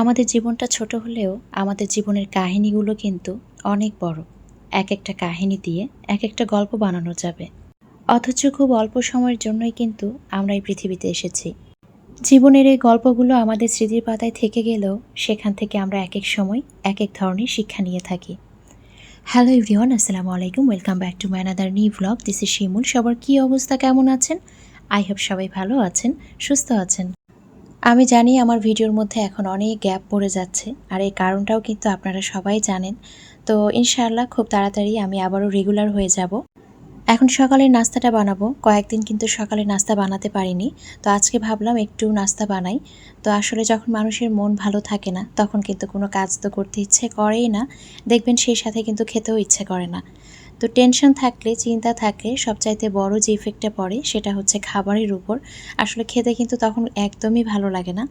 আমাদের জীবনটা ছোট হলেও আমাদের জীবনের কাহিনীগুলো কিন্তু অনেক বড়। এক একটা কাহিনী দিয়ে এক একটা গল্প বানানো যাবে। অথচ খুব অল্প সময়ের জন্যই কিন্তু আমরা এই পৃথিবীতে এসেছি। জীবনের এই গল্পগুলো আমাদের স্মৃতির পাতায় থেকে গেলেও সেখান থেকে আমরা এক এক সময় এক এক ধরনের শিক্ষা নিয়ে থাকি। হ্যালো এভরিওয়ান আসসালামু আলাইকুম welcome back to my another new blog this is Shimul সবার কী অবস্থা, কেমন আছেন? আই হোপ সবাই ভালো আছেন, সুস্থ আছেন। আমি জানি আমার ভিডিওর মধ্যে এখন অনেক গ্যাপ পড়ে যাচ্ছে, আর এই কারণটাও কিন্তু আপনারা সবাই জানেন। তো ইনশাআল্লাহ খুব তাড়াতাড়ি আমি আবারও রেগুলার হয়ে যাব। এখন সকালের নাস্তাটা বানাবো। কয়েকদিন কিন্তু সকালে নাস্তা বানাতে পারিনি। তো আজকে ভাবলাম একটু নাস্তা বানাই। তো আসলে যখন মানুষের মন ভালো থাকে না, তখন কিন্তু কোনো কাজ তো করতে ইচ্ছে করেই না। দেখবেন সেই সাথে কিন্তু খেতেও ইচ্ছে করে না। তো টেনশন থাকলে, চিন্তা থাকলে সবচাইতে বড় যে ইফেক্টটা পড়ে সেটা হচ্ছে খাবারের উপর। আসলে খেতে কিন্তু তখন একদমই ভালো লাগে না।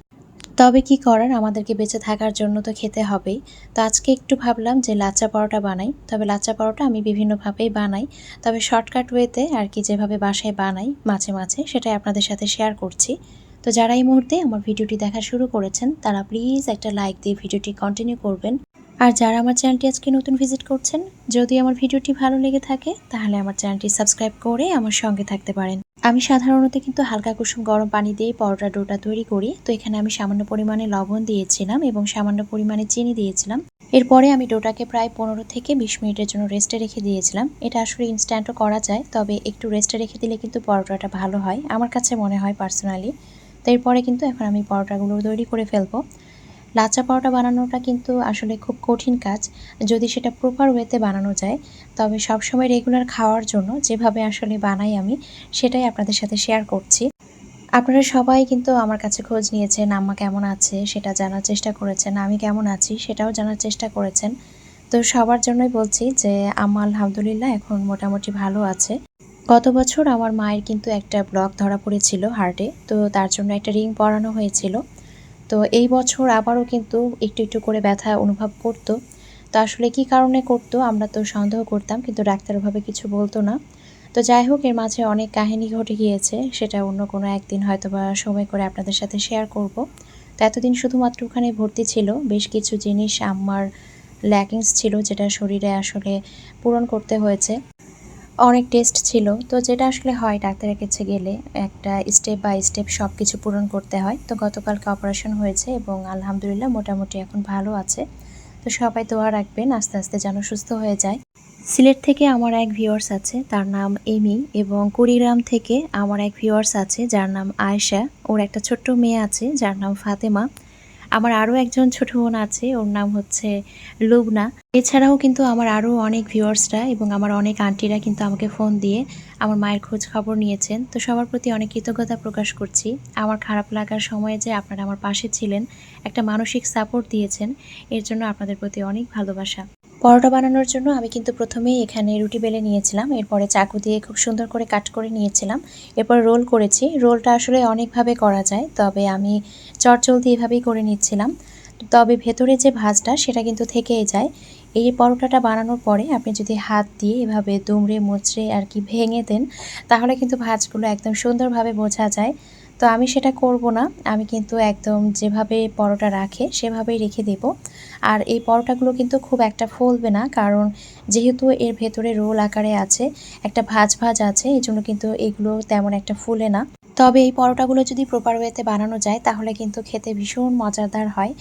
তবে কি করার? আমাদেরকে বেঁচে থাকার জন্য তো খেতে হবেই। তো আজকে একটু ভাবলাম যে লাচ্চা পরোটা বানাই। তবে লাচ্চা পরোটা আমি বিভিন্নভাবেই বানাই। তবে শর্টকাট ওয়েতে আর কি যেভাবে বাসায় বানাই মাঝে মাঝে সেটাই আপনাদের সাথে শেয়ার করছি। তো যারা এই মুহূর্তে আমার ভিডিওটি দেখা শুরু করেছেন, তারা প্লিজ একটা লাইক দিয়ে ভিডিওটি কন্টিনিউ করবেন। আর যারা আমার চ্যানেলটি আজকে নতুন ভিজিট করছেন, যদি আমার ভিডিওটি ভালো লেগে থাকে, তাহলে আমার চ্যানেলটি সাবস্ক্রাইব করে আমার সঙ্গে থাকতে পারেন। আমি সাধারণত কিন্তু হালকা কুসুম গরম পানি দিয়ে পরোটা ডোটা তৈরি করি। তো এখানে আমি সামান্য পরিমাণে লবণ দিয়েছিলাম এবং সামান্য পরিমাণে চিনি দিয়েছিলাম। এরপরে আমি ডোটাকে প্রায় পনেরো থেকে বিশ মিনিটের জন্য রেস্টে রেখে দিয়েছিলাম। এটা আসলে ইনস্ট্যান্টও করা যায়, তবে একটু রেস্টে রেখে দিলে কিন্তু পরোটাটা ভালো হয়। আমার কাছে মনে হয় পার্সোনালি। তো এরপরে কিন্তু এখন আমি পরোটাগুলো তৈরি করে ফেলব। লাচা পরোটা বানানোটা কিন্তু আসলে খুব কঠিন কাজ। যদি সেটা প্রপার ওয়েতে বানানো যায়, তবে সবসময় রেগুলার খাওয়ার জন্য যেভাবে আসলে বানাই আমি, সেটাই আপনাদের সাথে শেয়ার করছি। আপনারা সবাই কিন্তু আমার কাছে খোঁজ নিয়েছেন, আম্মা কেমন আছে, সেটা জানার চেষ্টা করেছেন, আমি কেমন আছি, সেটাও জানার চেষ্টা করেছেন। তো সবার জন্যই বলছি যে, আম্মা আলহামদুলিল্লাহ এখন মোটামুটি ভালো আছে। গত বছর আমার মায়ের কিন্তু একটা ব্লক ধরা পড়েছিল হার্টে তো তার জন্য একটা রিং পরানো হয়েছিল। তো এই বছর আবারও কিন্তু একটু একটু করে ব্যথা অনুভব করতো। তো আসলে কি কারণে করতো আমরা তো সন্দেহ করতাম, কিন্তু ডাক্তার ওভাবে কিছু বলতো না। তো যাই হোক, এর মাঝে অনেক কাহিনী ঘটে গিয়েছে, সেটা অন্য কোনো একদিন হয়তো বা সময় করে আপনাদের সাথে শেয়ার করব। তো এতদিন শুধুমাত্র ওখানে ভর্তি ছিল, বেশ কিছু জিনিস আমার ল্যাকিংস ছিল, যেটা শরীরে আসলে পূরণ করতে হয়েছে। অনেক টেস্ট ছিল। তো যেটা আসলে হয়, ডাক্তারের কাছে গেলে একটা স্টেপ বাই স্টেপ সব কিছু পূরণ করতে হয়। তো গতকালকে অপারেশন হয়েছে এবং আলহামদুলিল্লাহ মোটামুটি এখন ভালো আছে। তো সবাই দোয়া রাখবেন, আস্তে আস্তে যেন সুস্থ হয়ে যায়। সিলেট থেকে আমার এক ভিউয়ার্স আছে, তার নাম এমি এবং কুড়িগ্রাম থেকে আমার এক ভিউয়ার্স আছে, যার নাম আয়েশা। ওর একটা ছোট্ট মেয়ে আছে, যার নাম ফাতেমা। আমার আরও একজন ছোট বোন আছে, ওর নাম হচ্ছে লুবনা। এছাড়াও কিন্তু আমার আরও অনেক ভিউয়ার্সরা এবং আমার অনেক আন্টিরা কিন্তু আমাকে ফোন দিয়ে আমার মায়ের খোঁজ খবর নিয়েছেন। তো সবার প্রতি অনেক কৃতজ্ঞতা প্রকাশ করছি। আমার খারাপ লাগার সময়ে যে আপনারা আমার পাশে ছিলেন, একটা মানসিক সাপোর্ট দিয়েছেন, এর জন্য আপনাদের প্রতি অনেক ভালোবাসা। পরোটা বানানোর জন্য আমি কিন্তু প্রথমেই এখানে রুটি বেলে নিয়েছিলাম। এরপরে চাকু দিয়ে খুব সুন্দর করে কাট করে নিয়েছিলাম। এরপর রোল করেছি। রোলটা আসলে অনেকভাবে করা যায়, তবে আমি চটচলতি এভাবেই করে নিচ্ছিলাম। তবে ভেতরে যে ভাজটা, সেটা কিন্তু থেকেই যায়। এই পরোটাটা বানানোর পরে আপনি যদি হাত দিয়ে এভাবে দুমড়ে মুচড়ে আর কি ভেঙে দেন, তাহলে কিন্তু ভাজগুলো একদম সুন্দরভাবে বোঝা যায়। তো আমি সেটা করব না। আমি কিন্তু একদম যেভাবে পরোটা রাখে সেভাবেই রেখে দেব। আর এই পরোটাগুলো কিন্তু খুব একটা ফলবে না কারণ যেহেতু এর ভেতরে রোল আকারে আছে, একটা ভাজ ভাজ আছে এই জন্য কিন্তু এগুলো তেমন একটা ফুলে না। তবে এই পরোটাগুলো যদি প্রপার ওয়েতে বানানো যায়, তাহলে কিন্তু খেতে ভীষণ মজাদার হয়।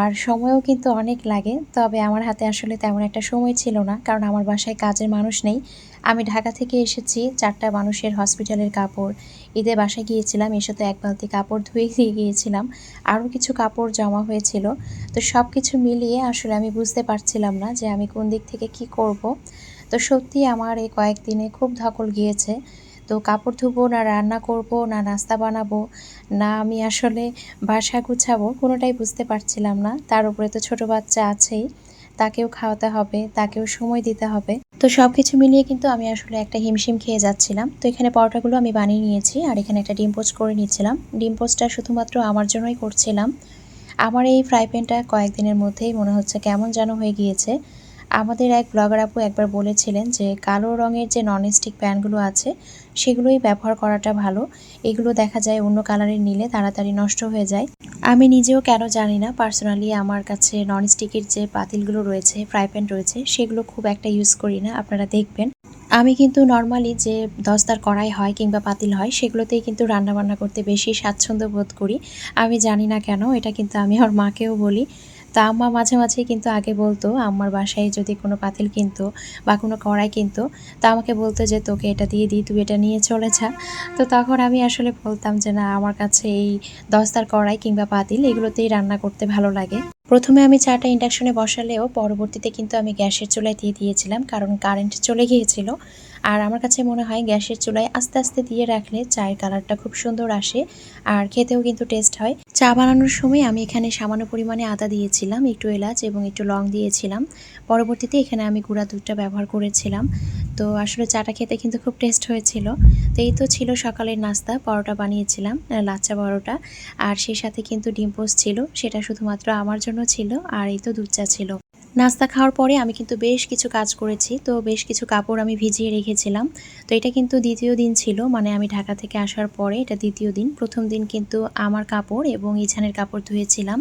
আর সময়ও কিন্তু অনেক লাগে, তবে আমার হাতে আসলে তেমন একটা সময় ছিল না, কারণ আমার বাসায় কাজের মানুষ নেই। আমি ঢাকা থেকে এসেছি, চারটা মানুষের হসপিটালের কাপড়। ঈদে বাসায় গিয়েছিলাম এসে তো এক বালতি কাপড় ধুয়ে দিয়ে গিয়েছিলাম। আরও কিছু কাপড় জমা হয়েছিল। তো সব কিছু মিলিয়ে আসলে আমি বুঝতে পারছিলাম না যে আমি কোন দিক থেকে কি করব। তো সত্যি আমার এই কয়েকদিনে খুব ধকল গিয়েছে। তো কাপড় ধুবো, না রান্না করব, না নাস্তা বানাবো, না আমি আসলে বাসা গুছাবো, কোনোটাই বুঝতে পারছিলাম না। তার উপরে তো ছোট বাচ্চা আছেই, তাকেও খাওয়াতে হবে, তাকেও সময় দিতে হবে। তো সব কিছু মিলিয়ে কিন্তু আমি আসলে একটা হিমশিম খেয়ে যাচ্ছিলাম। তো এখানে পরোটাগুলো আমি বানিয়ে নিয়েছি, আর এখানে একটা ডিম পোস্ট করে নিয়েছিলাম। ডিম পোস্টটা শুধুমাত্র আমার জন্যই করছিলাম। আমার এই ফ্রাই প্যানটা কয়েকদিনের মধ্যেই মনে হচ্ছে কেমন যেন হয়ে গিয়েছে। আমাদের এক ব্লগার আপু একবার বলেছিলেন যে কালো রঙের যে ননস্টিক প্যানগুলো আছে, সেগুলোই ব্যবহার করাটা ভালো। এগুলো দেখা যায় অন্য কালারের নিলে তাড়াতাড়ি নষ্ট হয়ে যায়। আমি নিজেও কেন জানি না পার্সোনালি আমার কাছে ননস্টিকের যে পাতিলগুলো রয়েছে ফ্রাই প্যান রয়েছে, সেগুলো খুব একটা ইউজ করি না, আপনারা দেখবেন। আমি কিন্তু নর্মালি যে দস্তার কড়াই হয় কিংবা পাতিল হয়, সেগুলোতেই কিন্তু রান্না বান্না করতে বেশি স্বাচ্ছন্দ্য বোধ করি। আমি জানি না কেন, এটা কিন্তু আমি আমার মাকেও বলি। তা আম্মা মাঝে মাঝে কিন্তু আগে বলতো, আম্মার বাসায় যদি কোনো পাতিল কিনতো বা কোনো কড়াই কিনতো, তা আমাকে বলতো যে, তোকে এটা দিয়ে দিই, তুই এটা নিয়ে চলে যা। তো তখন আমি আসলে বলতাম যে, না, আমার কাছে এই দস্তার কড়াই কিংবা পাতিল এগুলোতেই রান্না করতে ভালো লাগে। প্রথমে আমি চাটা ইন্ডাকশনে বসালেও পরবর্তীতে কিন্তু আমি গ্যাসের চুলায় দিয়ে দিয়েছিলাম, কারণ কারেন্ট চলে গিয়েছিল। আর আমার কাছে মনে হয় গ্যাসের চুলায় আস্তে আস্তে দিয়ে রাখলে চায়ের কালারটা খুব সুন্দর আসে আর খেতেও কিন্তু টেস্ট হয়। চা বানানোর সময় আমি এখানে সামান্য পরিমাণে আদা দিয়েছিলাম, একটু এলাচ এবং একটু লং দিয়েছিলাম। পরবর্তীতে এখানে আমি গুঁড়া দুধটা ব্যবহার করেছিলাম। তো আসলে চাটা খেতে কিন্তু খুব টেস্ট হয়েছিল। তো এই তো ছিল সকালের নাস্তা, পরোটা বানিয়েছিলাম লাচ্চা পরোটা। আর সেই সাথে কিন্তু ডিম পোস্ট ছিল, সেটা শুধুমাত্র আমার জন্য ছিল আর এই তো দুধ চা ছিল। নাস্তা খাওয়ার পরে আমি কিন্তু বেশ কিছু কাজ করেছি। তো বেশ কিছু কাপড় আমি ভিজিয়ে রেখেছিলাম। তো এটা কিন্তু দ্বিতীয় দিন ছিল। মানে আমি ঢাকা থেকে আসার পরে এটা দ্বিতীয় দিন। প্রথম দিন কিন্তু আমার কাপড় এবং ইছানের কাপড় ধুয়েছিলাম।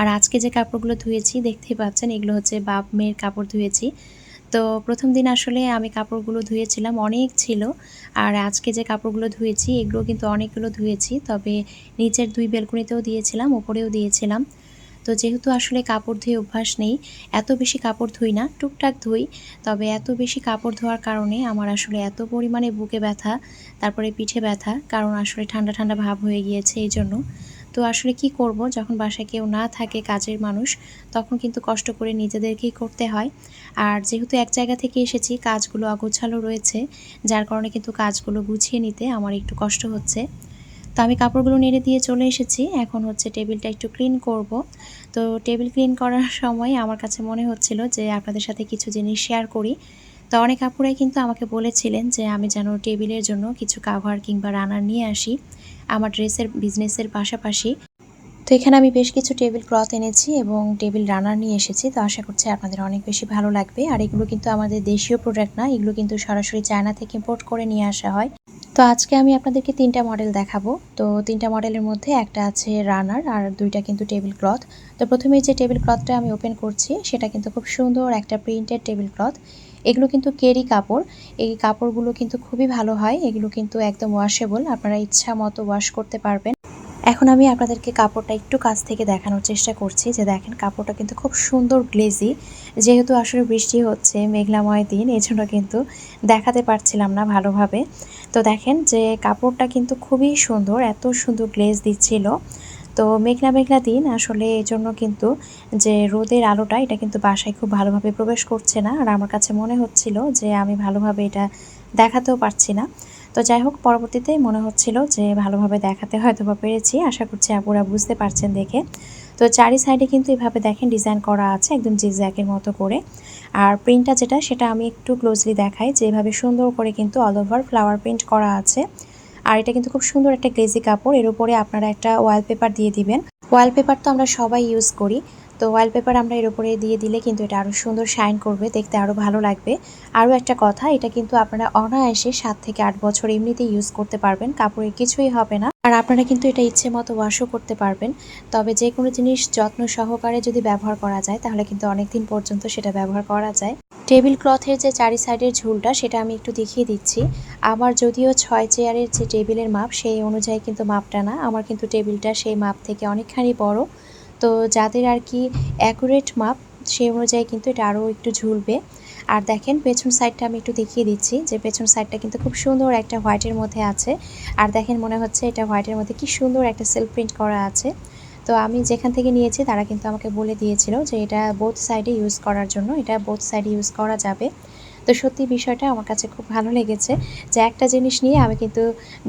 আর আজকে যে কাপড়গুলো ধুয়েছি, দেখতেই পাচ্ছেন, এগুলো হচ্ছে বাপ মেয়ের কাপড় ধুয়েছি। তো প্রথম দিন আসলে আমি কাপড়গুলো ধুয়েছিলাম, অনেক ছিল। আর আজকে যে কাপড়গুলো ধুয়েছি, এগুলো কিন্তু অনেকগুলো ধুয়েছি। তবে নিচের দুই বেলকুনিতেও দিয়েছিলাম, ওপরেও দিয়েছিলাম। তো যেহেতু আসলে কাপড় ধুয়ে অভ্যাস নেই, এত বেশি কাপড় ধুই না, টুকটাক ধুই। তবে এত বেশি কাপড় ধোয়ার কারণে আমার আসলে এত পরিমাণে বুকে ব্যথা, তারপরে পিঠে ব্যথা, কারণ আসলে ঠান্ডা ঠান্ডা ভাব হয়ে গিয়েছে এই জন্য তো আসলে কি করব, যখন বাসায় কেউ না থাকে কাজের মানুষ, তখন কিন্তু কষ্ট করে নিজেদেরকেই করতে হয়। আর যেহেতু এক জায়গা থেকে এসেছি, কাজগুলো অগোছালো রয়েছে, যার কারণে কিন্তু কাজগুলো গুছিয়ে নিতে আমার একটু কষ্ট হচ্ছে। তো আমি কাপড়গুলো নেড়ে দিয়ে চলে এসেছি। এখন হচ্ছে টেবিলটা একটু ক্লিন করব। তো টেবিল ক্লিন করার সময় আমার কাছে মনে হচ্ছিল যে আপনাদের সাথে কিছু জিনিস শেয়ার করি। তো অনেক কাপড়াই কিন্তু আমাকে বলেছিলেন যে আমি যেন টেবিলের জন্য কিছু কাভার কিংবা রানার নিয়ে আসি। আমার ড্রেসের বিজনেসের পাশাপাশি। তো এখানে আমি বেশ কিছু টেবিল ক্লথ এনেছি এবং টেবিল রানার নিয়ে এসেছি। তো আশা করছি আপনাদের অনেক বেশি ভালো লাগবে। আর এগুলো কিন্তু আমাদের দেশীয় প্রোডাক্ট না, এগুলো কিন্তু সরাসরি চায়না থেকে ইম্পোর্ট করে নিয়ে আসা হয়। তো আজকে আমি আপনাদেরকে তিনটা মডেল দেখাবো। তো তিনটা মডেলের মধ্যে একটা আছে রানার আর দুইটা কিন্তু টেবিল ক্লথ তো প্রথমে যে টেবিল ক্লথটা আমি ওপেন করছি, সেটা কিন্তু খুব সুন্দর একটা প্রিন্টেড টেবিল ক্লথ এগুলো কিন্তু কেরি কাপড়। এই কাপড়গুলো কিন্তু খুবই ভালো হয়। এগুলো কিন্তু একদম ওয়াশেবল আপনারা ইচ্ছা মতো ওয়াশ করতে পারবেন। এখন আমি আপনাদেরকে কাপড়টা একটু কাছ থেকে দেখানোর চেষ্টা করছি যে দেখেন, কাপড়টা কিন্তু খুব সুন্দর গ্লেজি। যেহেতু আসলে বৃষ্টি হচ্ছে, মেঘলাময় দিন, এজন্য কিন্তু দেখাতে পারছিলাম না ভালোভাবে। তো দেখেন যে কাপড়টা কিন্তু খুবই সুন্দর, এত সুন্দর গ্লেজ দিচ্ছিল। তো মেঘলা মেঘলা দিন আসলে এই জন্য কিন্তু যে রোদের আলোটা, এটা কিন্তু বাসায় খুব ভালোভাবে প্রবেশ করছে না। আর আমার কাছে মনে হচ্ছিল যে আমি ভালোভাবে এটা দেখাতেও পারছি না। তো যাই হোক পরবর্তীতে মনে হচ্ছিল যে ভালোভাবে দেখাতে হয়তো বা পেরেছি। আশা করছি আপুরা বুঝতে পারছেন দেখে। তো চারি সাইডে কিন্তু এভাবে দেখেন ডিজাইন করা আছে একদম জিগজ্যাকের মতো করে। আর প্রিন্টটা যেটা, সেটা আমি একটু ক্লোজলি দেখাই যে এভাবে সুন্দর করে কিন্তু অল ওভার ফ্লাওয়ার প্রিন্ট করা আছে। আর এটা কিন্তু খুব সুন্দর একটা গ্লেজি কাপড়। এর উপরে আপনারা একটা ওয়ালপেপার দিয়ে দিবেন। ওয়ালপেপার তো আমরা সবাই ইউজ করি। তো ওয়ালপেপার আমরা এর উপরে দিয়ে দিলে কিন্তু এটা আরও সুন্দর শাইন করবে, দেখতে আরও ভালো লাগবে। আরও একটা কথা, এটা কিন্তু আপনারা অনায়াসে সাত থেকে আট বছর এমনিতেই ইউজ করতে পারবেন, কাপড়ের কিছুই হবে না। আর আপনারা কিন্তু এটা ইচ্ছে মতো ওয়াশও করতে পারবেন। তবে যে কোনো জিনিস যত্ন সহকারে যদি ব্যবহার করা যায়, তাহলে কিন্তু অনেক দিন পর্যন্ত সেটা ব্যবহার করা যায়। টেবিল ক্লথের যে চারি সাইডের ঝুলটা, সেটা আমি একটু দেখিয়ে দিচ্ছি। আমার যদিও ছয় চেয়ারের যে টেবিলের মাপ, সেই অনুযায়ী কিন্তু মাপটা না। আমার কিন্তু টেবিলটা সেই মাপ থেকে অনেকখানি বড়। তো যাদের আর কি অ্যাকুরেট মাপ সেই অনুযায়ী কিন্তু এটা আরও একটু ঝুলবে। আর দেখেন, পেছন সাইডটা আমি একটু দেখিয়ে দিচ্ছি যে পেছন সাইডটা কিন্তু খুব সুন্দর একটা হোয়াইটের মধ্যে আছে। আর দেখেন, মনে হচ্ছে এটা হোয়াইটের মধ্যে কি সুন্দর একটা সেলফ প্রিন্ট করা আছে। তো আমি যেখান থেকে নিয়েছি, তারা কিন্তু আমাকে বলে দিয়েছিল যে এটা বোথ সাইডে ইউজ করার জন্য, এটা বোথ সাইডে ইউজ করা যাবে। তো সত্যি বিষয়টা আমার কাছে খুব ভালো লেগেছে যে একটা জিনিস নিয়ে আমি কিন্তু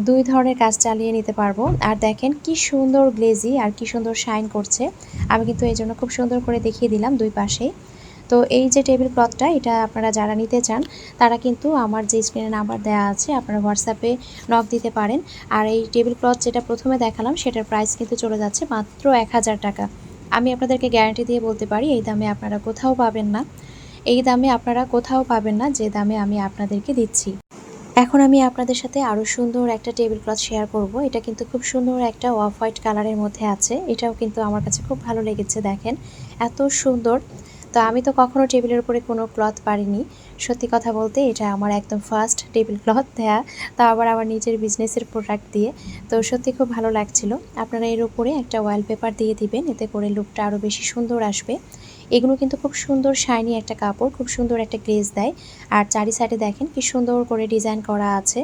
দুই ধরনের কাজ চালিয়ে নিতে পারব। আর দেখেন কি সুন্দর গ্লেজি আর কি সুন্দর শাইন করছে। আমি কিন্তু এই জন্য খুব সুন্দর করে দেখিয়ে দিলাম দুই পাশেই। তো এই যে টেবিল ক্লথটা, এটা আপনারা যারা নিতে চান, তারা কিন্তু আমার যে স্ক্রিনে নাম্বার দেওয়া আছে, আপনারা হোয়াটসঅ্যাপে নক দিতে পারেন। আর এই টেবিল ক্লথ যেটা প্রথমে দেখালাম, সেটার প্রাইস কিন্তু চলে যাচ্ছে মাত্র এক হাজার টাকা। আমি আপনাদেরকে গ্যারান্টি দিয়ে বলতে পারি, এই দামে আপনারা কোথাও পাবেন না। এই দামে আপনারা কোথাও পাবেন না, যে দামে আমি আপনাদেরকে দিচ্ছি। এখন আমি আপনাদের সাথে আরও সুন্দর একটা টেবিল ক্লথ শেয়ার করব। এটা কিন্তু খুব সুন্দর একটা অফ হোয়াইট কালারের মধ্যে আছে। এটাও কিন্তু আমার কাছে খুব ভালো লেগেছে, দেখেন। এত সুন্দর। তো আমি তো কখনো টেবিলের উপরে কোনো ক্লথ পারিনি। সত্যি কথা বলতে, এটা আমার একদম ফার্স্ট টেবিল ক্লথ দেয়া। তা আবার আমার নিজের বিজনেসের প্রোডাক্ট দিয়ে। তো সত্যি খুব ভালো লাগছিল। আপনারা এর উপরে একটা ওয়াল পেপার দিয়ে দিবেন। এতে করে লুকটা আরও বেশি সুন্দর আসবে। এগুলো কিন্তু খুব সুন্দর শাইনি একটা কাপড়, খুব সুন্দর একটা গ্লেজ দেয়। আর চারি সাইডে দেখেন কি সুন্দর করে ডিজাইন করা আছে।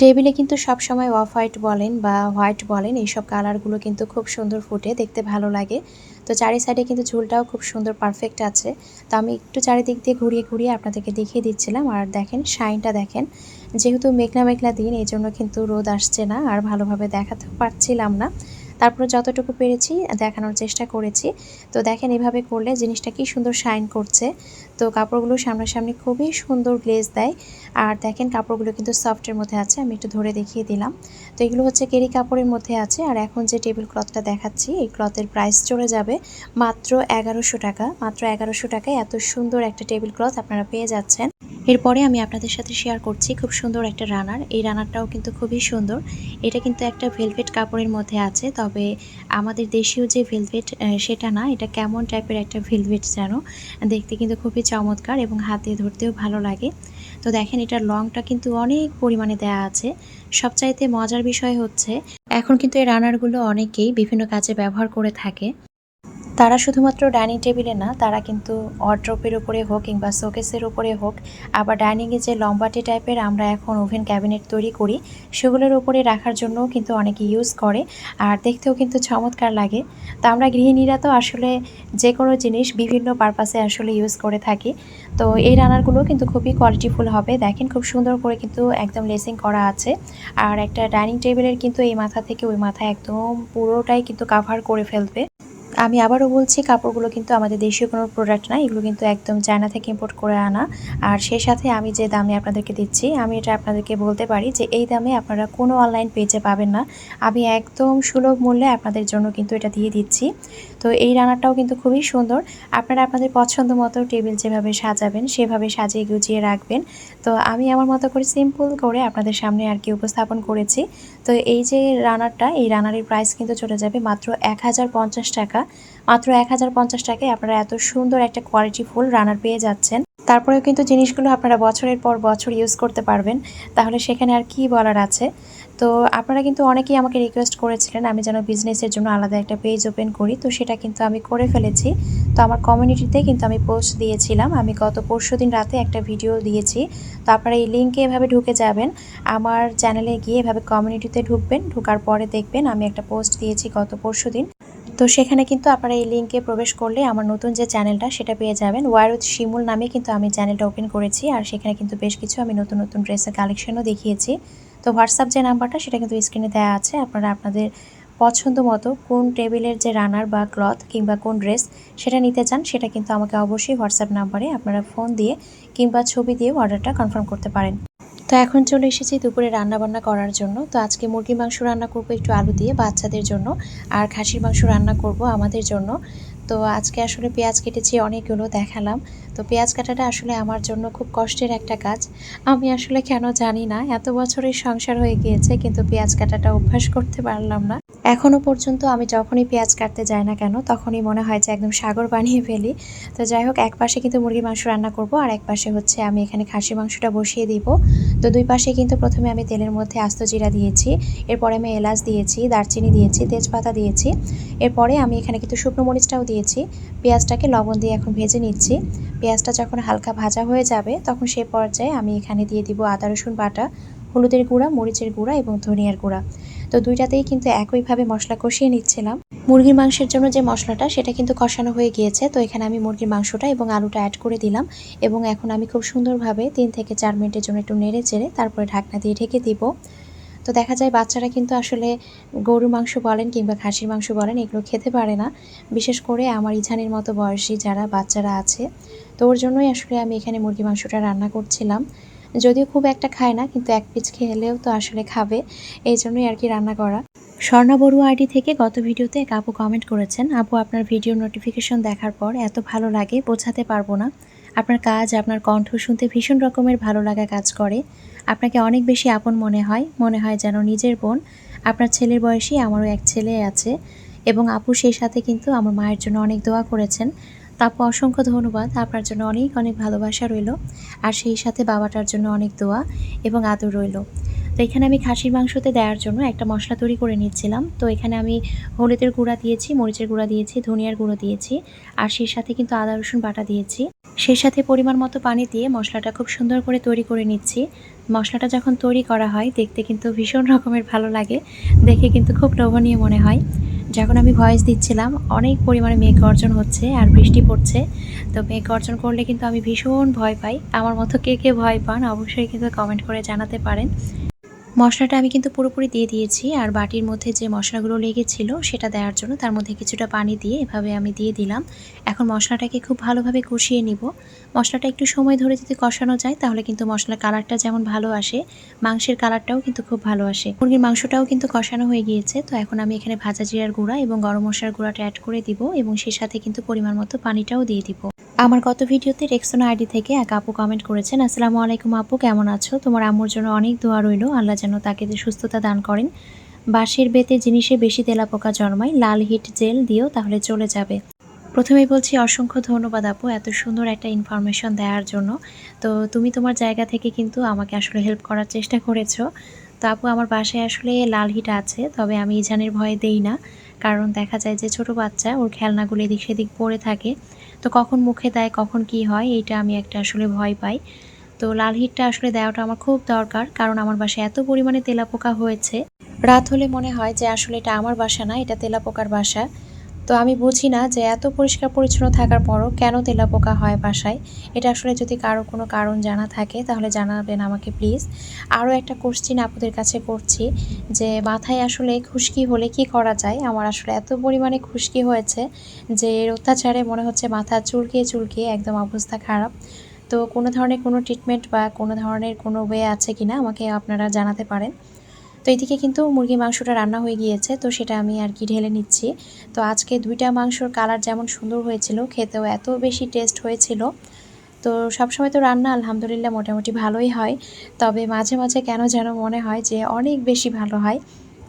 টেবিলে কিন্তু সব সময় অফ হোয়াইট বলেন বা হোয়াইট বলেন, এইসব কালারগুলো কিন্তু খুব সুন্দর ফুটে, দেখতে ভালো লাগে। তো চারি সাইডে কিন্তু ঝুলটাও খুব সুন্দর পারফেক্ট আছে। তো আমি একটু চারিদিক দিয়ে ঘুরিয়ে ঘুরিয়ে আপনাদেরকে দেখিয়ে দিচ্ছিলাম। আর দেখেন শাইনটা দেখেন, যেহেতু মেঘলা মেঘলা দিন এই জন্য কিন্তু রোদ আসছে না, আর ভালোভাবে দেখাতে পারছিলাম না। তারপরে যতটুকু পেরেছি, দেখানোর চেষ্টা করেছি। তো দেখেন এভাবে করলে জিনিসটা কি সুন্দর শাইন করছে। তো কাপড়গুলো সামনাসামনি খুবই সুন্দর গ্লেজ দেয়। আর দেখেন কাপড়গুলো কিন্তু সফটের মধ্যে আছে, আমি একটু ধরে দেখিয়ে দিলাম। তো এগুলো হচ্ছে কেরি কাপড়ের মধ্যে আছে, আর এখন যে টেবিল ক্লথটা দেখাচ্ছি, এই ক্লথের প্রাইস চলে যাবে মাত্র এগারোশো টাকা। মাত্র এগারোশো টাকায় এত সুন্দর একটা টেবিল ক্লথ আপনারা পেয়ে যাচ্ছেন। এরপরে আমি আপনাদের সাথে শেয়ার করছি খুব সুন্দর একটা রানার। এই রানারটাও কিন্তু খুবই সুন্দর। এটা কিন্তু একটা ভেলভেট কাপড়ের মধ্যে আছে, তবে আমাদের দেশীয় যে ভেলভেট সেটা না, এটা কেমন টাইপের একটা ভেলভেট যেন, দেখতে কিন্তু খুবই চমৎকার এবং হাতে ধরতেও ভালো লাগে। তো দেখেন, এটার লংটা কিন্তু অনেক পরিমাণে দেয়া আছে। সবচাইতে মজার বিষয় হচ্ছে, এখন কিন্তু এই রানারগুলো অনেকেই বিভিন্ন কাজে ব্যবহার করে থাকে। তারা শুধুমাত্র ডাইনিং টেবিলে না, তারা কিন্তু অড্রপের উপরে হোক কিংবা শোকেসের উপরে হোক, আবার ডাইনিংয়ে যে লম্বাটে টাইপের আমরা এখন ওভেন ক্যাবিনেট তৈরি করি, সেগুলোর উপরে রাখার জন্যও কিন্তু অনেকে ইউজ করে, আর দেখতেও কিন্তু চমৎকার লাগে। তা আমরা গৃহিণীরা তো আসলে যে কোনো জিনিস বিভিন্ন পারপাসে আসলে ইউজ করে থাকি। তো এই রানারগুলো কিন্তু খুবই কোয়ালিটিফুল হবে। দেখেন খুব সুন্দর করে কিন্তু একদম লেসিং করা আছে। আর একটা ডাইনিং টেবিলের কিন্তু এই মাথা থেকে ওই মাথা একদম পুরোটাই কিন্তু কাভার করে ফেলবে। আমি আবারও বলছি, কাপড়গুলো কিন্তু আমাদের দেশীয় কোনো প্রোডাক্ট না, এগুলো কিন্তু একদম চায়না থেকে ইম্পোর্ট করে আনা। আর সেই সাথে আমি যে দামে আপনাদেরকে দিচ্ছি, আমি এটা আপনাদেরকে বলতে পারি যে এই দামে আপনারা কোনো অনলাইন পেজে পাবেন না। আমি একদম সুলভ মূল্যে আপনাদের জন্য কিন্তু এটা দিয়ে দিচ্ছি। তো এই রান্নাটাও কিন্তু খুবই সুন্দর। আপনারা আপনাদের পছন্দ মতো টেবিল যেভাবে সাজাবেন, সেভাবে সাজিয়ে গুছিয়ে রাখবেন। তো আমি আমার মতো করে সিম্পল করে আপনাদের সামনে আর কি উপস্থাপন করেছি। তো এই যে রানারটা এই রানারের প্রাইস কিন্তু চলে যাবে মাত্র এক হাজার পঞ্চাশ টাকা। মাত্র এক হাজার পঞ্চাশ টাকায় আপনারা এত সুন্দর একটা কোয়ালিটি ফুল রানার পেয়ে যাচ্ছেন। তারপরেও কিন্তু জিনিসগুলো আপনারা বছরের পর বছর ইউজ করতে পারবেন। তাহলে সেখানে আর কি বলার আছে? তো আপনারা কিন্তু অনেকেই আমাকে রিকোয়েস্ট করেছিলেন, আমি যেন বিজনেসের জন্য আলাদা একটা পেজ ওপেন করি। তো সেটা কিন্তু আমি করে ফেলেছি। তো আমার কমিউনিটিতে কিন্তু আমি পোস্ট দিয়েছিলাম। আমি গত পরশু দিন রাতে একটা ভিডিও দিয়েছি। তো আপনারা এই লিঙ্কে এভাবে ঢুকে যাবেন। আমার চ্যানেলে গিয়ে এভাবে কমিউনিটিতে ঢুকবেন। ঢুকার পরে দেখবেন আমি একটা পোস্ট দিয়েছি গত পরশু দিন। তো সেখানে কিন্তু আপনারা এই লিঙ্কে প্রবেশ করলে আমার নতুন যে চ্যানেলটা, সেটা পেয়ে যাবেন। ওয়ারুদ শিমুল নামে কিন্তু আমি চ্যানেলটা ওপেন করেছি আর সেখানে কিন্তু বেশ কিছু আমি নতুন নতুন ড্রেসের কালেকশনও দেখিয়েছি। তো হোয়াটসঅ্যাপ যে নাম্বারটা, সেটা কিন্তু স্ক্রিনে দেওয়া আছে। আপনারা আপনাদের পছন্দ মতো কোন টেবিলের যে রানার বা ক্লথ কিংবা কোন ড্রেস সেটা নিতে চান, সেটা কিন্তু আমাকে অবশ্যই হোয়াটসঅ্যাপ নাম্বারে আপনারা ফোন দিয়ে কিংবা ছবি দিয়ে অর্ডারটা কনফার্ম করতে পারেন। তো এখন চলে এসেছি দুপুরে রান্নাবান্না করার জন্য। তো আজকে মুরগির মাংস রান্না করব একটু আলু দিয়ে বাচ্চাদের জন্য আর খাসির মাংস রান্না করব আমাদের জন্য। তো আজকে আসলে পেঁয়াজ কেটেছি, অনেকগুলো দেখালাম। তো পেঁয়াজ কাটাটা আসলে আমার জন্য খুব কষ্টের একটা কাজ। আমি আসলে কেন জানি না, এত বছরের সংসার হয়ে গিয়েছে কিন্তু পেঁয়াজ কাটাটা অভ্যাস করতে পারলাম না। এখনও পর্যন্ত আমি যখনই পেঁয়াজ কাটতে যাই না কেন, তখনই মনে হয় যে একদম সাগর বানিয়ে ফেলি। তো যাই হোক, এক পাশে কিন্তু মুরগির মাংস রান্না করব, আর এক পাশে হচ্ছে আমি এখানে খাসি মাংসটা বসিয়ে দিব। তো দুই পাশে কিন্তু প্রথমে আমি তেলের মধ্যে আস্ত জিরা দিয়েছি, এরপরে আমি এলাচ দিয়েছি, দারচিনি দিয়েছি, তেজপাতা দিয়েছি। এরপরে আমি এখানে কিন্তু শুকনো মরিচটাও দিয়েছি। পেঁয়াজটাকে লবণ দিয়ে এখন ভেজে নিচ্ছি। পেঁয়াজটা যখন হালকা ভাজা হয়ে যাবে, তখন সে পর্যায়ে আমি এখানে দিয়ে দিব আদা, রসুন বাটা, হলুদের গুঁড়া, মরিচের গুঁড়া এবং ধনিয়ার গুঁড়া। তো দুইটাতেই কিন্তু একইভাবে মশলা কষিয়ে নিচ্ছিলাম। মুরগির মাংসের জন্য যে মশলাটা, সেটা কিন্তু কষানো হয়ে গিয়েছে। তো এখানে আমি মুরগির মাংসটা এবং আলুটা অ্যাড করে দিলাম এবং এখন আমি খুব সুন্দরভাবে তিন থেকে চার মিনিটের জন্য একটু নেড়ে চেড়ে তারপরে ঢাকনা দিয়ে ঢেকে দিব। তো দেখা যায় বাচ্চারা কিন্তু আসলে গরু মাংস বলেন কিংবা খাসির মাংস বলেন, এগুলো খেতে পারে না। বিশেষ করে আমার ইছানির মতো বয়সী যারা বাচ্চারা আছে, তো ওর জন্যই আসলে আমি এখানে মুরগি মাংসটা রান্না করছিলাম। যদিও খুব একটা খায় না, কিন্তু এক পিচ খেলেও তো আসলে খাবে, এই জন্যই আর কি রান্না করা। স্বর্ণা বড়ুয়া আইডি থেকে গত ভিডিওতে এক আপু কমেন্ট করেছেন, আপু, আপনার ভিডিও নোটিফিকেশন দেখার পর এত ভালো লাগে, বোঝাতে পারব না। আপনার কাজ, আপনার কণ্ঠ শুনতে ভীষণ রকমের ভালো লাগা কাজ করে। আপনাকে অনেক বেশি আপন মনে হয় মনে হয় যেন নিজের বোন। আপনার ছেলের বয়সী, আমারও এক ছেলে আছে এবং আপু সেই সাথে কিন্তু আমার মায়ের জন্য অনেক দোয়া করেছেন। তাপ অসংখ্য ধন্যবাদ। আপনার জন্য অনেক অনেক ভালোবাসা রইল। আর সেই সাথে বাবাটার জন্য অনেক দোয়া এবং আদর রইল। তো এখানে আমি খাসির মাংসতে দেওয়ার জন্য একটা মশলা তৈরি করে নিচ্ছিলাম। তো এখানে আমি হলুদের গুঁড়া দিয়েছি, মরিচের গুঁড়া দিয়েছি, ধনিয়ার গুঁড়ো দিয়েছি, আর সেই সাথে কিন্তু আদা, রসুন বাটা দিয়েছি। সেই সাথে পরিমাণ মতো পানি দিয়ে মশলাটা খুব সুন্দর করে তৈরি করে নিচ্ছি। মশলাটা যখন তৈরি করা হয়, দেখতে কিন্তু ভীষণ রকমের ভালো লাগে। দেখে কিন্তু খুব লোভনীয় মনে হয়। যখন আমি ভয়েস দিচ্ছিলাম, অনেক পরিমাণে মেঘ গর্জন হচ্ছে আর বৃষ্টি পড়ছে। তো মেঘ গর্জন করলে কিন্তু আমি ভীষণ ভয় পাই। আমার মতো কে কে ভয় পান, অবশ্যই কিন্তু কমেন্ট করে জানাতে পারেন। মশলাটা আমি কিন্তু পুরোপুরি দিয়ে দিয়েছি, আর বাটির মধ্যে যে মশলাগুলো লেগেছিল সেটা দেওয়ার জন্য তার মধ্যে কিছুটা পানি দিয়ে এভাবে আমি দিয়ে দিলাম। এখন মশলাটাকে খুব ভালোভাবে কষিয়ে নিব। মশলাটা একটু সময় ধরে যদি কষানো যায় তাহলে কিন্তু মশলার কালারটা যেমন ভালো আসে, মাংসের কালারটাও কিন্তু খুব ভালো আসে। মুরগির মাংসটাও কিন্তু কষানো হয়ে গিয়েছে, তো এখন আমি এখানে ভাজা জিরার গুঁড়া এবং গরম মশলার গুঁড়াটা অ্যাড করে দিব এবং সেই সাথে কিন্তু পরিমাণ মতো পানিটাও দিয়ে দিব। আমার গত ভিডিওতে রেক্সোনা আইডি থেকে এক আপু কমেন্ট করেছেন, আসসালামু আলাইকুম আপু, কেমন আছো? তোমার আম্মুর জন্য অনেক দোয়া রইল। আল্লাহ যেন তাকে সুস্থতা দান করেন। বাঁশের বেতে জিনিসে বেশি তেলাপোকা জন্মায়, লাল হিট জেল দিও তাহলে চলে যাবে। প্রথমেই বলছি, অসংখ্য ধন্যবাদ আপু, এত সুন্দর একটা ইনফরমেশন দেওয়ার জন্য। তো তুমি তোমার জায়গা থেকে কিন্তু আমাকে আসলে হেল্প করার চেষ্টা করেছ। তো আপু, আমার বাসায় আসলে লাল হিট আছে, তবে আমি ইজানের ভয়ে দেই না। কারণ দেখা যায় যে ছোট বাচ্চা, ওর খেলনাগুলো এদিক সেদিক পড়ে থাকে। তো কখন মুখে দেয়, কখন কি হয়, এইটা আমি একটা আসলে ভয় পাই। তো লাল হিটটা আসলে দেওয়াটা আমার খুব দরকার, কারণ আমার বাসায় এত পরিমাণে তেলাপোকা হয়েছে। রাত হলে মনে হয় যে আসলে এটা আমার বাসা না, এটা তেলাপোকার বাসা। তো আমি বুঝি না যে এত পরিষ্কার পরিচ্ছন্ন থাকার পরও কেন তেলাপোকা হয় বাসায়? এটা আসলে যদি কারও কোনো কারণ জানা থাকে, তাহলে জানাবেন আমাকে প্লিজ। আরও একটা কোশ্চিন আপুদের কাছে করছি, যে মাথায় আসলে খুশকি হলে কি করা যায়? আমার আসলে এত পরিমাণে খুশকি হয়েছে যে এর অত্যাচারে মনে হচ্ছে মাথা চুলকিয়ে চুলকিয়ে একদম অবস্থা খারাপ। তো কোনো ধরনের কোনো ট্রিটমেন্ট বা কোনো ধরনের কোনো ওয়ে আছে কি না আমাকে আপনারা জানাতে পারেন। তো এদিকে কিন্তু মুরগি মাংসটা রান্না হয়ে গিয়েছে, তো সেটা আমি আর কি ঢেলে নিচ্ছি। তো আজকে দুইটা মাংসর কালার যেমন সুন্দর হয়েছিল, খেতেও এত বেশি টেস্ট হয়েছিল। তো সবসময় তো রান্না আলহামদুলিল্লাহ মোটামুটি ভালোই হয়, তবে মাঝে মাঝে কেন যেন মনে হয় যে অনেক বেশি ভালো হয়।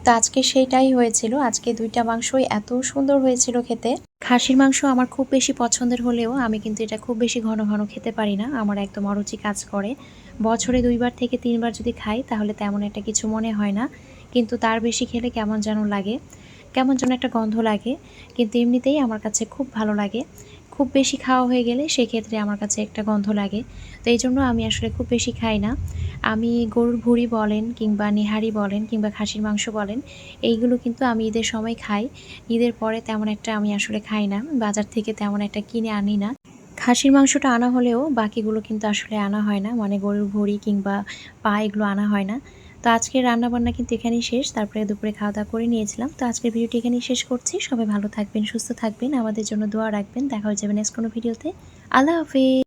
তো আজকে সেইটাই হয়েছিল, আজকে দুইটা মাংসই এত সুন্দর হয়েছিল খেতে। খাসির মাংস আমার খুব বেশি পছন্দের হলেও আমি কিন্তু এটা খুব বেশি ঘন ঘন খেতে পারি না, আমার একদম অরুচি কাজ করে। বছরে দুইবার থেকে তিনবার যদি খাই, তাহলে তেমন একটা কিছু মনে হয় না। কিন্তু তার বেশি খেলে কেমন যেন লাগে, কেমন যেন একটা গন্ধ লাগে। কিন্তু এমনিতেই আমার কাছে খুব ভালো লাগে। খুব বেশি খাওয়া হয়ে গেলে সেক্ষেত্রে আমার কাছে একটা গন্ধ লাগে। তো এই জন্য আমি আসলে খুব বেশি খাই না। আমি গরুর ভুড়ি বলেন কিংবা নিহারি বলেন কিংবা খাসির মাংস বলেন, এইগুলো কিন্তু আমি ঈদের সময় খাই। ঈদের পরে তেমন একটা আমি আসলে খাই না। বাজার থেকে তেমন একটা কিনে আনি না। খাসির মাংসটা আনা হলেও বাকিগুলো কিন্তু আসলে আনা হয় না। মানে গরুর ভুড়ি কিংবা পা এগুলো আনা হয় না। তো আজকের রান্নাবান্না কিন্তু এখানেই শেষ। তারপরে দুপুরে খাওয়া দাওয়া করে নিয়েছিলাম। তো আজকের ভিডিওটি এখানেই শেষ করছি। সবাই ভালো থাকবেন, সুস্থ থাকবেন। আমাদের জন্য দোয়া রাখবেন। দেখা হয়ে যাবে নেক্সট কোনো ভিডিওতে। আল্লাহ হাফিজ।